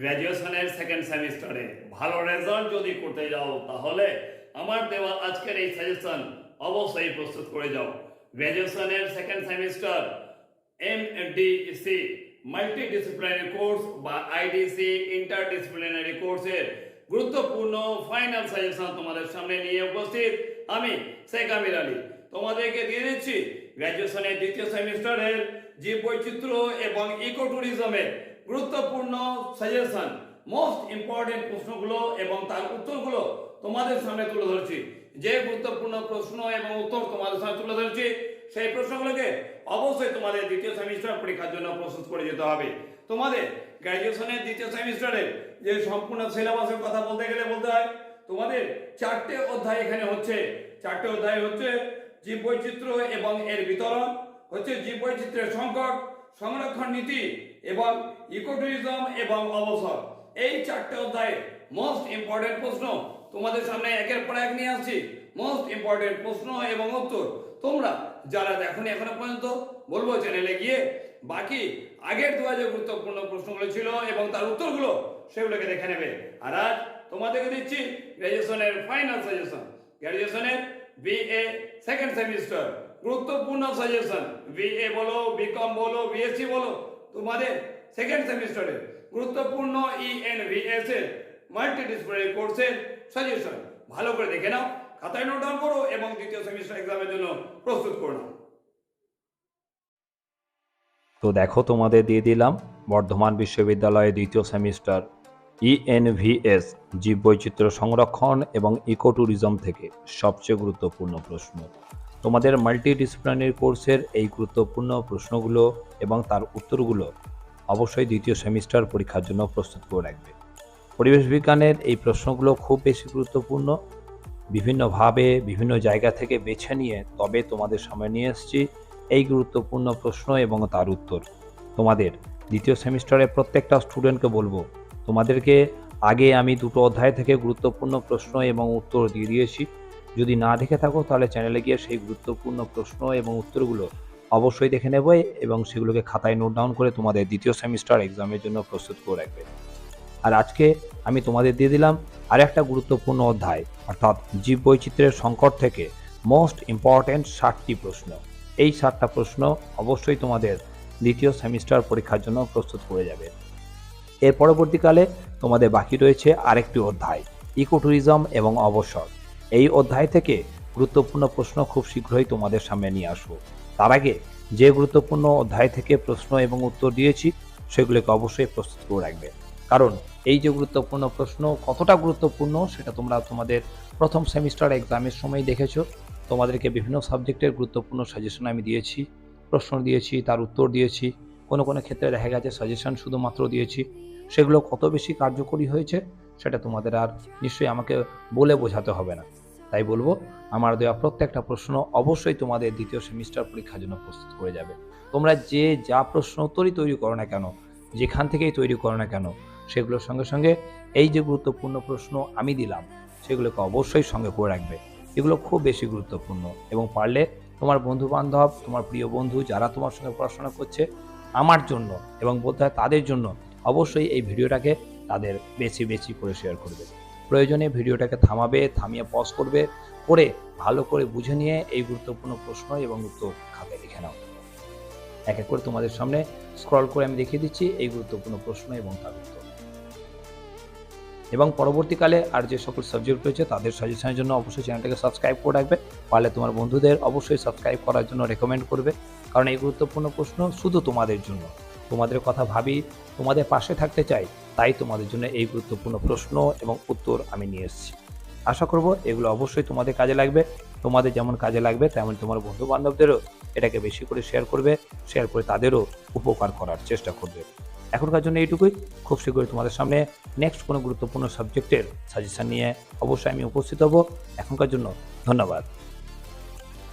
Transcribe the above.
গ্র্যাজুয়েশনের second সেমিস্টারে ভালো result যদি করতে যাও, তাহলে আমার দেওয়া আজকের এই সাজেশন অবশ্যই প্রস্তুত করে যাও। গ্র্যাজুয়েশনের second semester M C multidisciplinary course বা আইডিসি ইন্টারডিসিপ্লিনারি কোর্সের গুরুত্বপূর্ণ ফাইনাল সাজেশন তোমাদের সামনে নিয়ে উপস্থিত আমি শেখ আমির আলী। তোমাদেরকে দিয়ে দিচ্ছি গ্র্যাজুয়েশনের দ্বিতীয় সেমিস্টারের জীব বৈচিত্র্য এবং ইকো ট্যুরিজমের গুরুত্বপূর্ণ সাজেশন মোস্ট ইম্পর্টেন্ট প্রশ্নগুলো এবং তার উত্তরগুলো তোমাদের সামনে তুলে ধরছি। যে গুরুত্বপূর্ণ প্রশ্ন এবং উত্তর তোমাদের সামনে তুলে ধরছি, সেই প্রশ্নগুলোকে অবশ্যই তোমাদের দ্বিতীয় সেমিস্টার পরীক্ষার জন্য প্রস্তুত করে যেতে হবে। তোমাদের গ্র্যাজুয়েশনের দ্বিতীয় সেমিস্টারের যে সম্পূর্ণ সিলেবাসের কথা বলতে গেলে বলতে হয়, তোমাদের চারটে অধ্যায় এখানে হচ্ছে। চারটে অধ্যায় হচ্ছে জীব বৈচিত্র্য এবং এর বিতরণ, হচ্ছে জীব বৈচিত্র্যের সংকট, সংরক্ষণ নীতি এবং ইকোটুরিজম এবং অবসর। এই চারটে অধ্যায়ে মোস্ট ইম্পর্টেন্ট প্রশ্ন তোমাদের সামনে একের পর এক নিয়ে আসছি। মোস্ট ইম্পর্টেন্ট প্রশ্ন এবং উত্তর। তোমরা যারা দেখোনি এখনও পর্যন্ত, বলব চ্যানেলে গিয়ে বাকি আগের দু হাজার গুরুত্বপূর্ণ প্রশ্নগুলো ছিল এবং তার উত্তরগুলো সেগুলোকে দেখে নেবে। আর আজ তোমাদেরকে দিচ্ছি গ্র্যাজুয়েশনের ফাইনাল সাজেশন গ্র্যাজুয়েশনের বিএ সেকেন্ড সেমিস্টার গুরুত্বপূর্ণ সাজেশন বিএ বলো বিকম বলো বিএসসি বলো তোমাদের সেকেন্ড সেমিস্টারে গুরুত্বপূর্ণ E ইএনভিএস এর মাল্টি ডিসিপ্লিনারি কোর্সের সাজেশন ভালো করে দেখে নাও, খাতায় নোট ডাউন করো এবং দ্বিতীয় সেমিস্টার এক্সামের জন্য প্রস্তুত করে তো দেখো তোমাদের দিয়ে দিলাম, বর্ধমান বিশ্ববিদ্যালয়ের দ্বিতীয় সেমিস্টার ইএনভিএস জীববৈচিত্র্য সংরক্ষণ এবং ইকো ট্যুরিজম থেকে সবচেয়ে গুরুত্বপূর্ণ প্রশ্ন। তোমাদের মাল্টি ডিসিপ্লিনারি কোর্সের এই গুরুত্বপূর্ণ প্রশ্নগুলো এবং তার উত্তরগুলো অবশ্যই দ্বিতীয় সেমিস্টার পরীক্ষার জন্য প্রস্তুত করে রাখবে। পরিবেশ বিজ্ঞানের এই প্রশ্নগুলো খুব বেশি গুরুত্বপূর্ণ। বিভিন্নভাবে বিভিন্ন জায়গা থেকে বেছে নিয়ে তবে তোমাদের সামনে নিয়ে এসেছি এই গুরুত্বপূর্ণ প্রশ্ন এবং তার উত্তর। তোমাদের দ্বিতীয় সেমিস্টারে প্রত্যেকটা স্টুডেন্টকে বলব, তোমাদেরকে আগে আমি দুটো অধ্যায় থেকে গুরুত্বপূর্ণ প্রশ্ন এবং উত্তর দিয়ে দিয়েছি। যদি না দেখে থাকো, তাহলে চ্যানেলে গিয়ে সেই গুরুত্বপূর্ণ প্রশ্ন এবং উত্তরগুলো অবশ্যই দেখে নেবে এবং সেগুলোকে খাতায় নোট ডাউন করে তোমাদের দ্বিতীয় সেমিস্টার এক্সামের জন্য প্রস্তুত করে রাখবে। আর আজকে আমি তোমাদের দিয়ে দিলাম আর একটা গুরুত্বপূর্ণ অধ্যায়, অর্থাৎ জীব বৈচিত্র্যের সংকট থেকে মোস্ট ইম্পর্ট্যান্ট ষাটটি প্রশ্ন। এই ষাটটা প্রশ্ন অবশ্যই তোমাদের দ্বিতীয় সেমিস্টার পরীক্ষার জন্য প্রস্তুত করে যাবে। এর পরবর্তীকালে তোমাদের বাকি রয়েছে আরেকটি অধ্যায় ইকো ট্যুরিজম এবং অবসর। এই অধ্যায় থেকে গুরুত্বপূর্ণ প্রশ্ন খুব শীঘ্রই তোমাদের সামনে নিয়ে আসব। তার আগে যে গুরুত্বপূর্ণ অধ্যায় থেকে প্রশ্ন এবং উত্তর দিয়েছি, সেগুলোকে অবশ্যই প্রস্তুত করে রাখবে। কারণ এই যে গুরুত্বপূর্ণ প্রশ্ন, কতটা গুরুত্বপূর্ণ সেটা তোমরা তোমাদের প্রথম সেমিস্টার এক্সামের সময় দেখেছ। তোমাদেরকে বিভিন্ন সাবজেক্টের গুরুত্বপূর্ণ সাজেশন আমি দিয়েছি, প্রশ্ন দিয়েছি, তার উত্তর দিয়েছি, কোনো কোনো ক্ষেত্রে দেখা গেছে সাজেশন শুধুমাত্র দিয়েছি। সেগুলো কত বেশি কার্যকরী হয়েছে সেটা তোমাদের আর নিশ্চয়ই আমাকে বলে বোঝাতে হবে না। তাই বলব, আমার দেওয়া প্রত্যেকটা প্রশ্ন অবশ্যই তোমাদের দ্বিতীয় সেমিস্টার পরীক্ষার জন্য প্রস্তুত করে যাবে। তোমরা যে যা প্রশ্ন উত্তরই তৈরি করো না কেন, যেখান থেকেই তৈরি করো না কেন, সেগুলোর সঙ্গে সঙ্গে এই যে গুরুত্বপূর্ণ প্রশ্ন আমি দিলাম, সেগুলোকে অবশ্যই সঙ্গে করে রাখবে। এগুলো খুব বেশি গুরুত্বপূর্ণ এবং পারলে তোমার বন্ধু বান্ধব তোমার প্রিয় বন্ধু যারা তোমার সঙ্গে পড়াশোনা করছে, আমার জন্য এবং বলতে হয় তাদের জন্য অবশ্যই এই ভিডিওটাকে তাদের বেশি বেশি করে শেয়ার করবে। প্রয়োজনে ভিডিওটাকে থামাবে, থামিয়ে পজ করবে, করে ভালো করে বুঝে নিয়ে এই গুরুত্বপূর্ণ প্রশ্ন এবং উত্তর খাতায় লিখে নাও। এক এক করে তোমাদের সামনে স্ক্রল করে আমি দেখিয়ে দিচ্ছি এই গুরুত্বপূর্ণ প্রশ্ন এবং তার উত্তর। এবং পরবর্তীকালে আর যে সকল সাবজেক্ট রয়েছে তাদের সাজেশনের জন্য অবশ্যই চ্যানেলটাকে সাবস্ক্রাইব করে রাখবে। পারলে তোমার বন্ধুদের অবশ্যই সাবস্ক্রাইব করার জন্য রেকমেন্ড করবে। কারণ এই গুরুত্বপূর্ণ প্রশ্ন শুধু তোমাদের জন্য। তোমাদের কথা ভাবি, তোমাদের পাশে থাকতে চাই তাই তোমাদের জন্য এই গুরুত্বপূর্ণ প্রশ্ন এবং উত্তর আমি নিয়ে এসেছি। আশা করব এগুলো অবশ্যই তোমাদের কাজে লাগবে। তোমাদের যেমন কাজে লাগবে, তেমন তোমার বন্ধু বান্ধবদেরও এটাকে বেশি করে শেয়ার করবে শেয়ার করে তাদেরও উপকার করার চেষ্টা করবে। এখনকার জন্য এইটুকুই। খুব শীঘ্রই তোমাদের সামনে নেক্সট কোনো গুরুত্বপূর্ণ সাবজেক্টের সাজেশন নিয়ে অবশ্যই আমি উপস্থিত হব। এখনকার জন্য ধন্যবাদ।